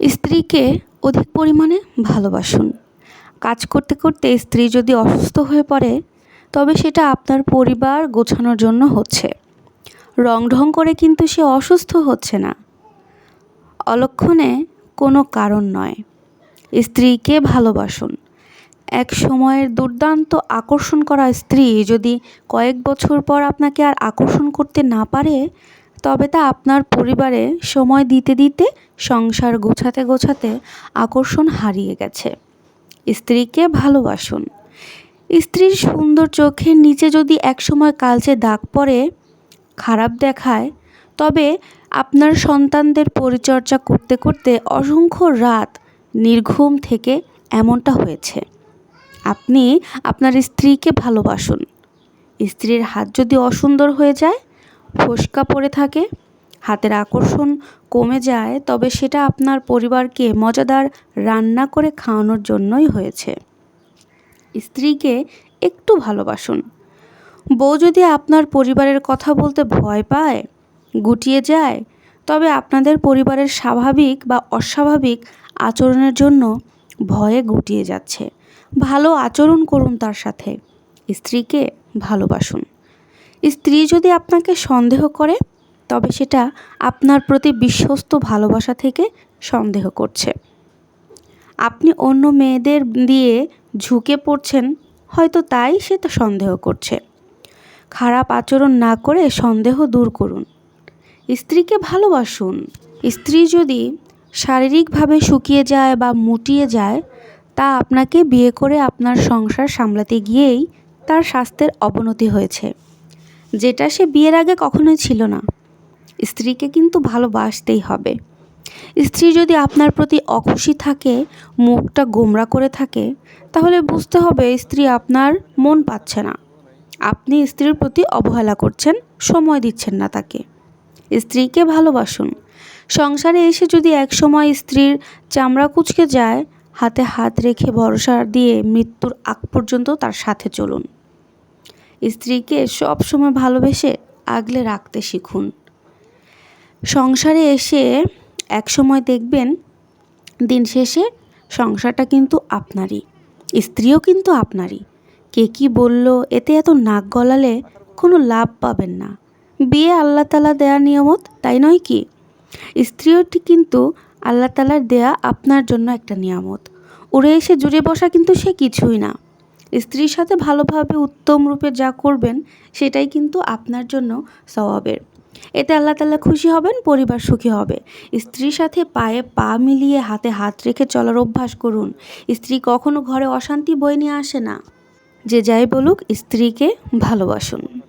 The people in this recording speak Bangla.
স্ত্রীকে অধিক পরিমাণে ভালোবাসুন। কাজ করতে করতে স্ত্রী যদি অসুস্থ হয়ে পড়ে, তবে সেটা আপনার পরিবার গোছানোর জন্য হচ্ছে। রং ঢং করে কিন্তু সে অসুস্থ হচ্ছে না। অলক্ষণে কোনো কারণ নয়। স্ত্রীকে ভালোবাসুন। এক সময়ের দুর্দান্ত আকর্ষণ করা স্ত্রী যদি কয়েক বছর পর আপনাকে আর আকর্ষণ করতে না পারে তবে তা আপনার পরিবারে সময় দিতে দিতে সংসার গোছাতে গোছাতে আকর্ষণ হারিয়ে গেছে। স্ত্রীকে ভালোবাসুন। স্ত্রীর সুন্দর চোখের নিচে যদি একসময় কালচে দাগ পড়ে, খারাপ দেখায়, তবে আপনার সন্তানদের পরিচর্যা করতে করতে অসংখ্য রাত নির্ঘুম থেকে এমনটা হয়েছে। আপনি আপনার স্ত্রীকে ভালোবাসুন। স্ত্রীর হাত যদি অসুন্দর হয়ে যায় ফোসকা পড়ে থাকে, হাতের আকর্ষণ কমে যায়, তবে সেটা আপনার পরিবারকে মজাদার রান্না করে খাওয়ানোর জন্যই হয়েছে। স্ত্রীকে একটু ভালোবাসুন। বউ যদি আপনার পরিবারের কথা বলতে ভয় পায়, গুটিয়ে যায়, তবে আপনাদের পরিবারের স্বাভাবিক বা অস্বাভাবিক আচরণের জন্য ভয়ে গুটিয়ে যাচ্ছে। ভালো আচরণ করুন তার সাথে। স্ত্রীকে ভালোবাসুন। স্ত্রী যদি আপনাকে সন্দেহ করে, তবে সেটা আপনার প্রতি বিশ্বস্ত ভালোবাসা থেকে সন্দেহ করছে। আপনি অন্য মেয়েদের দিয়ে ঝুঁকে পড়ছেন, হয়তো তাই সে তো সন্দেহ করছে। খারাপ আচরণ না করে সন্দেহ দূর করুন। স্ত্রীকে ভালোবাসুন। স্ত্রী যদি শারীরিকভাবে শুকিয়ে যায় বা মুটিয়ে যায়, তা আপনাকে বিয়ে করে আপনার সংসার সামলাতে গিয়েই তার স্বাস্থ্যের অবনতি হয়েছে। যেটা সে বিয়ের আগে কখনোই ছিল না। স্ত্রীকে কিন্তু ভালোবাসতেই হবে। স্ত্রী যদি আপনার প্রতি অখুশি থাকে, মুখটা গোমরা করে থাকে, তাহলে বুঝতে হবে স্ত্রী আপনার মন পাচ্ছে না। আপনি স্ত্রীর প্রতি অবহেলা করছেন, সময় দিচ্ছেন না তাকে। স্ত্রীকে ভালোবাসুন। সংসারে এসে যদি একসময় স্ত্রীর চামড়া কুচকে যায়, হাতে হাত রেখে ভরসা দিয়ে মৃত্যুর আগ পর্যন্ত তার সাথে চলুন। স্ত্রীকে সব সময় ভালোবেসে আগলে রাখতে শিখুন। সংসারে এসে এক সময় দেখবেন, দিন শেষে সংসারটা কিন্তু আপনারই, স্ত্রীও কিন্তু আপনারই। কে কী বলল, এতে এত নাক গলালে কোনো লাভ পাবেন না। বিয়ে আল্লাহ তালা দেয়া নিয়মত, তাই নয় কি? স্ত্রীওটি কিন্তু আল্লাহ তালার দেয়া আপনার জন্য একটা নিয়ামত। উড়ে এসে জুড়ে বসা কিন্তু সে কিছুই না। স্ত্রীর সাথে ভালোভাবে উত্তম রূপে যা করবেন, সেটাই কিন্তু আপনার জন্য স্বভাবের এতে আল্লাহ তাল্লাহ খুশি হবেন, পরিবার সুখী হবে। স্ত্রীর সাথে পায়ে পা মিলিয়ে হাতে হাত রেখে চলার অভ্যাস করুন। স্ত্রী কখনো ঘরে অশান্তি বয়ে নিয়ে আসে না। যে যাই বলুক, স্ত্রীকে ভালোবাসুন।